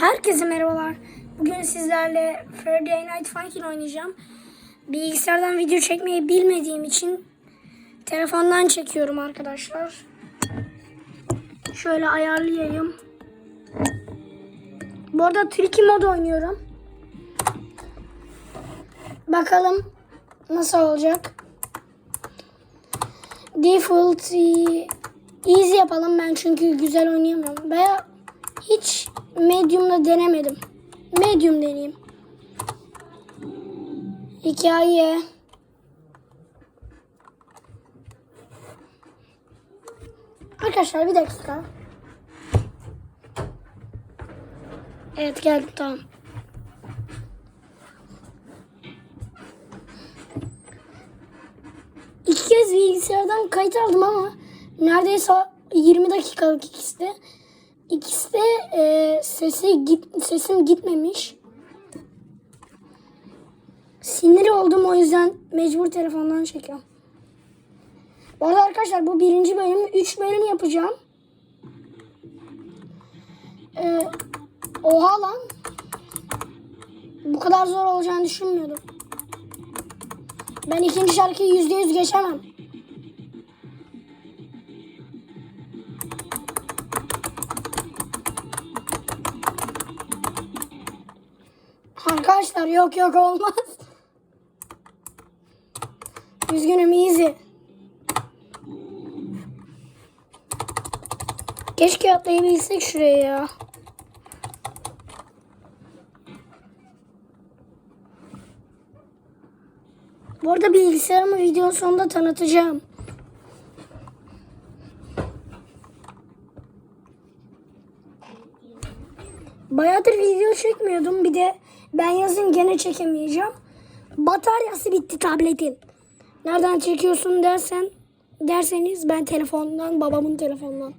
Herkese merhabalar. Bugün sizlerle Friday Night Funkin oynayacağım. Bilgisayardan video çekmeyi bilmediğim için telefondan çekiyorum arkadaşlar. Şöyle ayarlayayım. Bu arada Tricky mod oynuyorum. Bakalım nasıl olacak. Default e, easy yapalım ben çünkü güzel oynayamıyorum. Veya hiç medium'da denemedim. Medium deneyeyim. Hikaye. Arkadaşlar bir dakika. Evet geldim tamam. İki kez bilgisayardan kayıt aldım ama neredeyse 20 dakikalık ikisi de. İkisi de e, sesi git, sesim gitmemiş. Sinir oldum o yüzden mecbur telefondan çekiyorum. Bu arada arkadaşlar bu birinci bölüm. Üç bölüm yapacağım. E, oha lan. Bu kadar zor olacağını düşünmüyordum. Ben ikinci şarkıyı yüzde yüz geçemem. Arkadaşlar yok yok olmaz. Üzgünüm easy. Keşke atlayabilsek şuraya ya. Bu arada bilgisayarımı videonun sonunda tanıtacağım. Bayağıdır video çekmiyordum. Bir de ben yazın gene çekemeyeceğim. Bataryası bitti tabletin. Nereden çekiyorsun dersen derseniz ben telefondan, babamın telefonundan.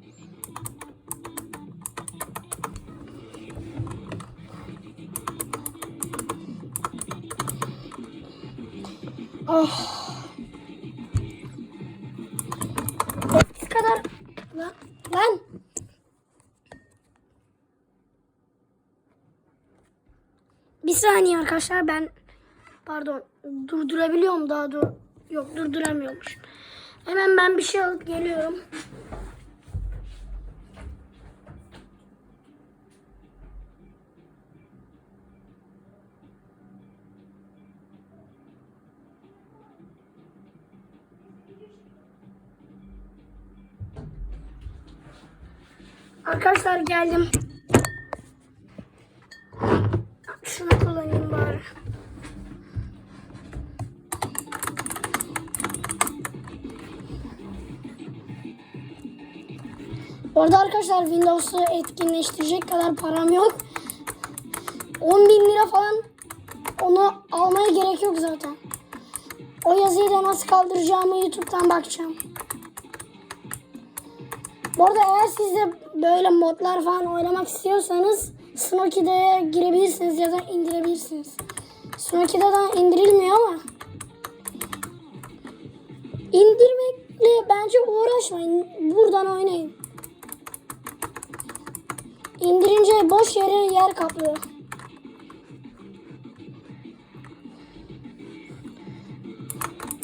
Oh. Bir saniye arkadaşlar ben pardon durdurabiliyorum daha dur yok durduramıyormuş. Hemen ben bir şey alıp geliyorum. Arkadaşlar geldim. Orada arkadaşlar Windows'u etkinleştirecek kadar param yok. 10 bin lira falan onu almaya gerek yok zaten. O yazıyı da nasıl kaldıracağımı YouTube'dan bakacağım. Bu arada eğer siz de böyle modlar falan oynamak istiyorsanız Snoky'de girebilirsiniz ya da indirebilirsiniz. Snoky'de de indirilmiyor ama indirmekle bence uğraşmayın. Buradan oynayın. İndirince boş yere yer kaplıyor.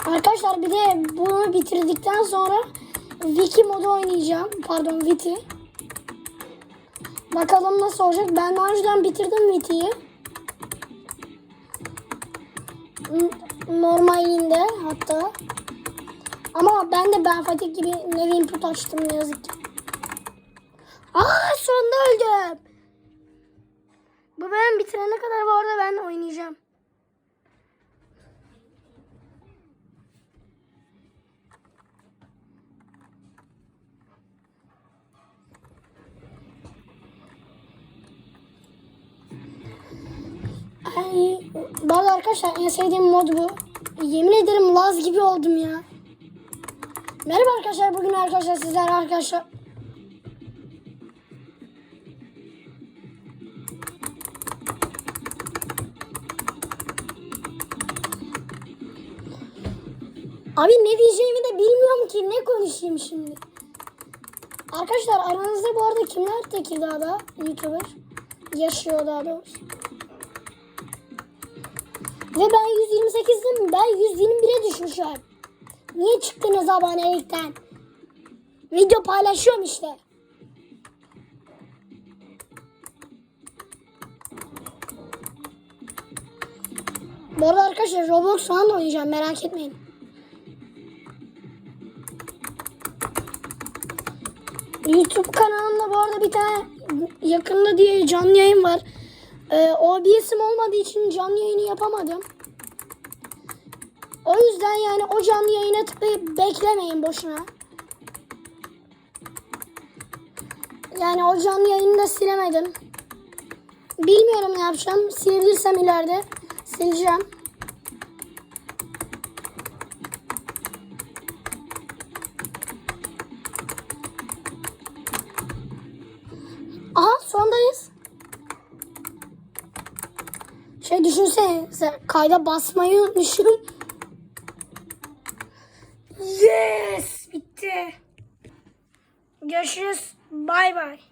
Arkadaşlar bir de bunu bitirdikten sonra Wiki modu oynayacağım. Pardon Wiki. Bakalım nasıl olacak. Ben daha önceden bitirdim Wiki'yi. N- Normalinde hatta. Ama ben de Ben Fatih gibi nevi input açtım ne yazık ki. Aa sonunda öldüm. Bu bölüm bitirene kadar bu arada ben oynayacağım. Ay, bazı arkadaşlar en sevdiğim mod bu. Yemin ederim Laz gibi oldum ya. Merhaba arkadaşlar bugün arkadaşlar sizler arkadaşlar. Abi ne diyeceğimi de bilmiyorum ki ne konuşayım şimdi. Arkadaşlar aranızda bu arada kimler Tekirdağ'da YouTuber? yaşıyor daha doğrusu. Ve ben 128'dim. Ben 121'e düşmüşüm. Niye çıktınız abonelikten? Video paylaşıyorum işte. Bu arada arkadaşlar Roblox falan oynayacağım merak etmeyin. YouTube kanalımda bu arada bir tane yakında diye canlı yayın var. Ee, OBS'im olmadığı için canlı yayını yapamadım. O yüzden yani o canlı yayına tıklayıp beklemeyin boşuna. Yani o canlı yayını da silemedim. Bilmiyorum ne yapacağım. Silebilirsem ileride sileceğim. Şey düşünsene sen kayda basmayı unutmuşum. Yes! Bitti. Görüşürüz. Bay bay.